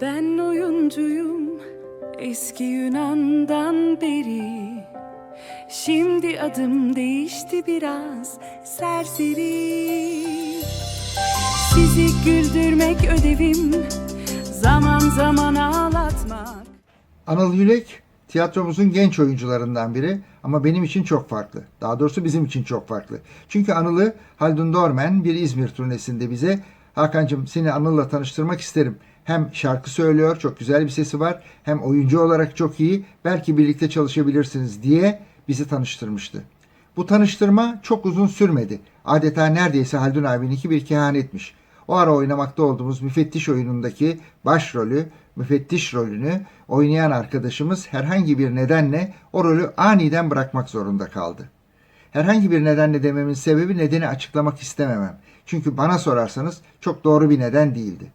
Ben oyuncuyum eski Yunan'dan beri Şimdi adım değişti biraz serseri Sizi güldürmek ödevim Zaman zaman ağlatmak Anıl Yülek tiyatromuzun genç oyuncularından biri ama benim için çok farklı. Daha doğrusu bizim için çok farklı. Çünkü Anıl'ı Haldun Dormen bir İzmir turnesinde bize Hakan'cığım seni Anıl'la tanıştırmak isterim. Hem şarkı söylüyor, çok güzel bir sesi var. Hem oyuncu olarak çok iyi. Belki birlikte çalışabilirsiniz diye bizi tanıştırmıştı. Bu tanıştırma çok uzun sürmedi. Adeta neredeyse Haldun abininki bir kehanetmiş. O ara oynamakta olduğumuz müfettiş oyunundaki başrolü, müfettiş rolünü oynayan arkadaşımız herhangi bir nedenle o rolü aniden bırakmak zorunda kaldı. Herhangi bir nedenle dememin sebebi nedeni açıklamak istememem. Çünkü bana sorarsanız çok doğru bir neden değildi.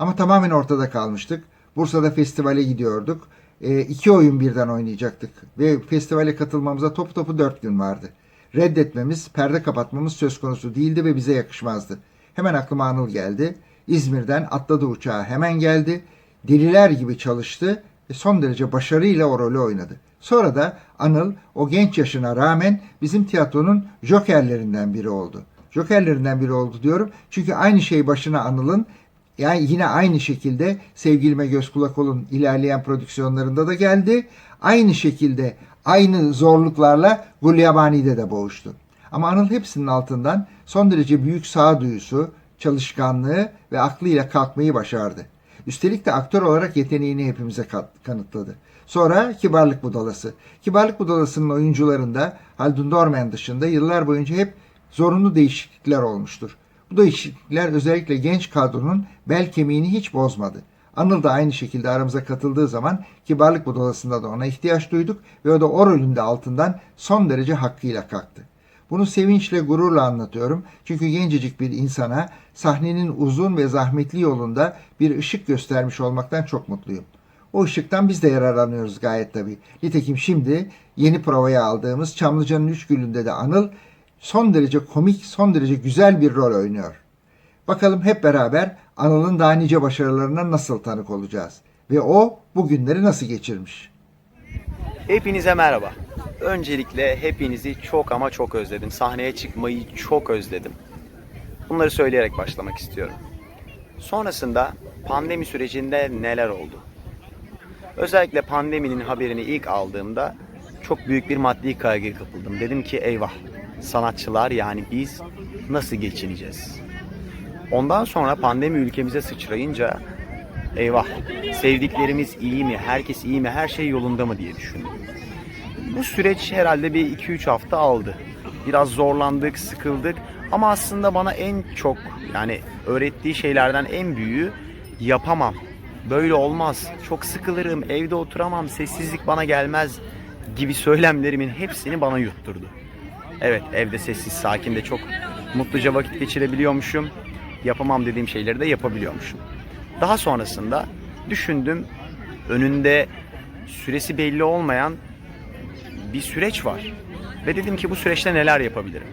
Ama tamamen ortada kalmıştık. Bursa'da festivale gidiyorduk. E, iki oyun birden oynayacaktık. Ve festivale katılmamıza topu topu dört gün vardı. Reddetmemiz, perde kapatmamız söz konusu değildi ve bize yakışmazdı. Hemen aklıma Anıl geldi. İzmir'den atladı uçağa hemen geldi. Deliler gibi çalıştı ve son derece başarıyla o rolü oynadı. Sonra da Anıl o genç yaşına rağmen bizim tiyatronun jokerlerinden biri oldu. Jokerlerinden biri oldu diyorum. Çünkü aynı şey başına Anıl'ın yani yine aynı şekilde Sevgilime Göz Kulak Olun ilerleyen prodüksiyonlarında da geldi. Aynı şekilde aynı zorluklarla Gulyabani'de de boğuştu. Ama Anıl hepsinin altından son derece büyük sağduyusu, çalışkanlığı ve aklıyla kalkmayı başardı. Üstelik de aktör olarak yeteneğini hepimize kanıtladı. Sonra Kibarlık Budalası. Kibarlık Budalası'nın oyuncularında Haldun Dorman dışında yıllar boyunca hep zorunlu değişiklikler olmuştur. Bu değişiklikler özellikle genç kadronun bel kemiğini hiç bozmadı. Anıl da aynı şekilde aramıza katıldığı zaman Kibarlık Budalası'nda da ona ihtiyaç duyduk ve o da o rolünde altından son derece hakkıyla kalktı. Bunu sevinçle, gururla anlatıyorum. Çünkü gencecik bir insana sahnenin uzun ve zahmetli yolunda bir ışık göstermiş olmaktan çok mutluyum. O ışıktan biz de yararlanıyoruz gayet tabii. Nitekim şimdi yeni provaya aldığımız Çamlıca'nın Üç Gülü'nde de Anıl son derece komik, son derece güzel bir rol oynuyor. Bakalım hep beraber Anıl'ın daha nice başarılarına nasıl tanık olacağız. Ve o bu günleri nasıl geçirmiş. Hepinize merhaba. Öncelikle hepinizi çok ama çok özledim. Sahneye çıkmayı çok özledim. Bunları söyleyerek başlamak istiyorum. Sonrasında pandemi sürecinde neler oldu? Özellikle pandeminin haberini ilk aldığımda çok büyük bir maddi kaygıya kapıldım. Dedim ki eyvah sanatçılar yani biz nasıl geçineceğiz? Ondan sonra pandemi ülkemize sıçrayınca eyvah sevdiklerimiz iyi mi, herkes iyi mi, her şey yolunda mı diye düşündüm. Bu süreç herhalde bir 2-3 hafta aldı. Biraz zorlandık, sıkıldık ama aslında bana en çok yani öğrettiği şeylerden en büyüğü yapamam. Böyle olmaz. Çok sıkılırım, evde oturamam, sessizlik bana gelmez gibi söylemlerimin hepsini bana yutturdu. Evet, evde sessiz, sakin de çok mutluca vakit geçirebiliyormuşum. Yapamam dediğim şeyleri de yapabiliyormuşum. Daha sonrasında düşündüm önünde süresi belli olmayan bir süreç var. Ve dedim ki bu süreçte neler yapabilirim?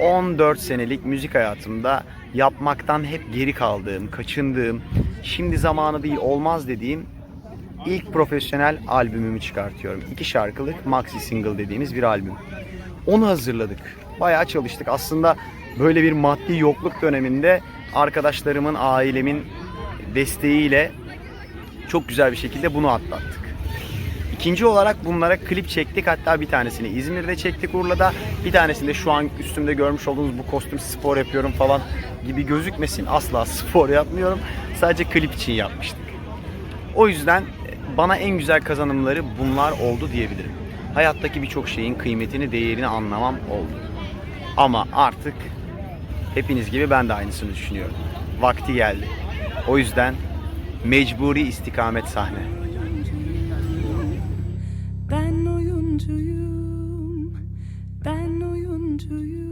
14 senelik müzik hayatımda yapmaktan hep geri kaldığım, kaçındığım, şimdi zamanı değil olmaz dediğim ilk profesyonel albümümü çıkartıyorum. İki şarkılık maxi single dediğimiz bir albüm. Onu hazırladık. Bayağı çalıştık. Aslında böyle bir maddi yokluk döneminde arkadaşlarımın, ailemin desteğiyle çok güzel bir şekilde bunu atlattık. İkinci olarak bunlara klip çektik. Hatta bir tanesini İzmir'de çektik Urla'da. Bir tanesinde şu an üstümde görmüş olduğunuz bu kostüm spor yapıyorum falan gibi gözükmesin. Asla spor yapmıyorum. Sadece klip için yapmıştık. O yüzden bana en güzel kazanımları bunlar oldu diyebilirim. Hayattaki birçok şeyin kıymetini, değerini anlamam oldu. Ama artık hepiniz gibi ben de aynısını düşünüyorum. Vakti geldi. O yüzden mecburi istikamet sahne. Ben oyuncuyum. Ben oyuncuyum.